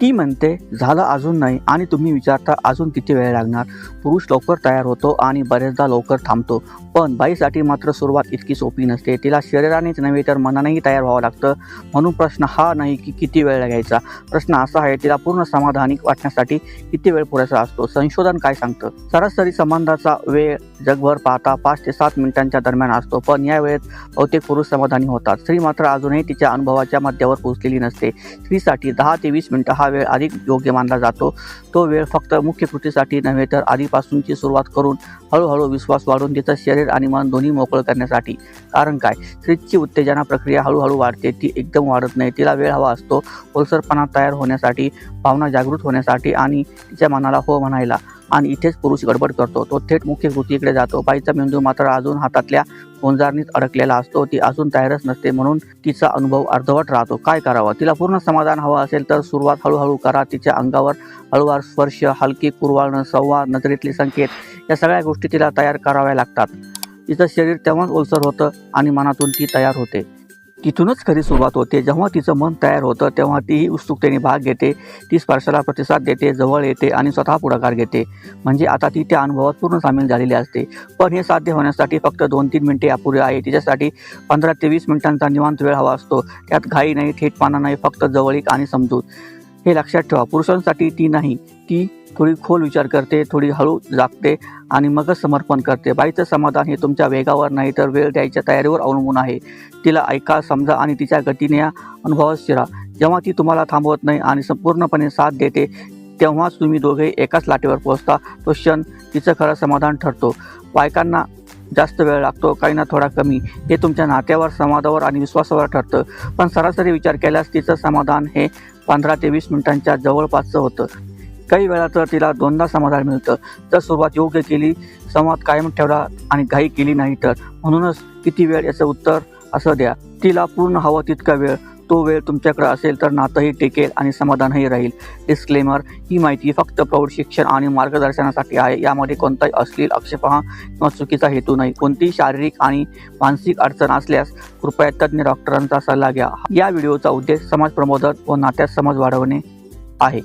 ती म्हणते झालं अजून नाही आणि तुम्ही विचारता अजून किती वेळ लागणार? पुरुष लवकर तयार होतो आणि बरेचदा लवकर थांबतो. पण बाईसाठी मात्र सुरुवात इतकी सोपी नसते. तिला शरीरानेच नव्हे तर मनानेही तयार व्हावं लागतं. म्हणून प्रश्न हा नाही की किती वेळ लागायचा. प्रश्न असा आहे तिला पूर्ण समाधानी वाटण्यासाठी किती वेळ पुरेसा असतो? संशोधन काय सांगतं? सरासरी संबंधाचा वेळ जगभर पाहता पाच ते सात मिनिटांच्या दरम्यान असतो. पण या वेळेत बहुतेक पुरुष समाधानी होतात. स्त्री मात्र अजूनही तिच्या अनुभवाच्या मध्यावर पोहोचलेली नसते. स्त्रीसाठी दहा ते वीस मिनिटं हा वेळ अधिक योग्य मानला जातो. तो वेळ फक्त मुख्य कृतीसाठी नव्हे तर आधीपासूनची सुरुवात करून हळूहळू विश्वास वाढून तिचं शरीर आणि मन दोन्ही मोकळं करण्यासाठी. कारण काय? स्त्रीची उत्तेजना प्रक्रिया हळूहळू वाढते. ती एकदम वाढत नाही. तिला वेळ हवा असतो. ओलसरपणा तयार होण्यासाठी भावना जागृत होण्यासाठी आणि तिच्या मनाला हो म्हणायला. आणि इथेच पुरुष गडबड करतो. तो थेट मुख्य कृतीकडे जातो. बाईचा मेंदू मात्र अजून हातातल्या गोंजारणीत अडकलेला असतो. ती अजून तयारच नसते म्हणून तिचा अनुभव अर्धवट राहतो. काय करावं? तिला पूर्ण समाधान हवं असेल तर सुरुवात हळूहळू करा. तिच्या अंगावर हळूवार स्पर्श हलकी कुरवाळणं संवाद नजरेतले संकेत या सगळ्या गोष्टी तिला तयार कराव्या लागतात. तिचं शरीर तेव्हाच ओलसर होतं आणि मनातून ती तयार होते. तिथूनच खरी सुरुवात होते. जेव्हा तिचं मन तयार होतं तेव्हा तीही उत्सुकतेने भाग घेते. ती स्पर्शाला प्रतिसाद देते जवळ येते आणि स्वतः पुढाकार घेते. म्हणजे आता ती त्या अनुभवात पूर्ण सामील झालेली असते. पण हे साध्य होण्यासाठी फक्त दोन तीन मिनिटे अपुरे आहे. तिच्यासाठी पंधरा ते वीस मिनिटांचा निवांत वेळ हवा असतो. त्यात घाई नाही थेट पाना नाही फक्त जवळीक आणि समजूत. हे लक्षात ठेवा. पुरुषांसाठी ती नाही ती थोडी खोल विचार करते थोडी हळू जागते आणि मगच समर्पण करते. बाईचं समाधान हे तुमच्या वेगावर नाही तर वेळ द्यायच्या तयारीवर अवलंबून आहे. तिला ऐका समजा आणि तिच्या गतीने या अनुभवात शिरा. जेव्हा ती तुम्हाला थांबवत नाही आणि संपूर्णपणे साथ देते तेव्हाच तुम्ही दोघे एकाच लाटेवर पोहोचता. तो क्षण तिचं खरं समाधान ठरतो. बायकांना जास्त वेळ लागतो काहींना थोडा कमी. हे तुमच्या नात्यावर संवादावर आणि विश्वासावर ठरतं. पण सरासरी विचार केल्यास तिचं समाधान हे पंधरा ते वीस मिनिटांच्या जवळपासचं होतं. काही वेळा तर तिला दोनदा समाधान मिळतं. तर सुरुवात योग्य केली संवाद कायम ठेवला आणि घाई केली नाही तर. म्हणूनच किती वेळ याचं उत्तर असं द्या. तिला पूर्ण हवं तितका वेळ. तो वेळ तुमच्याकडे असेल तर नातंही टिकेल आणि समाधानही राहील. डिस्क्लेमर ही माहिती फक्त प्रौढ शिक्षण आणि मार्गदर्शनासाठी आहे. यामध्ये कोणताही अश्लील आक्षेपहा किंवा चुकीचा हेतू नाही. कोणतीही शारीरिक आणि मानसिक अडचण असल्यास कृपया तज्ज्ञ डॉक्टरांचा सल्ला घ्या. या व्हिडिओचा उद्देश समाज प्रबोधन व नात्यात समज वाढवणे आहे.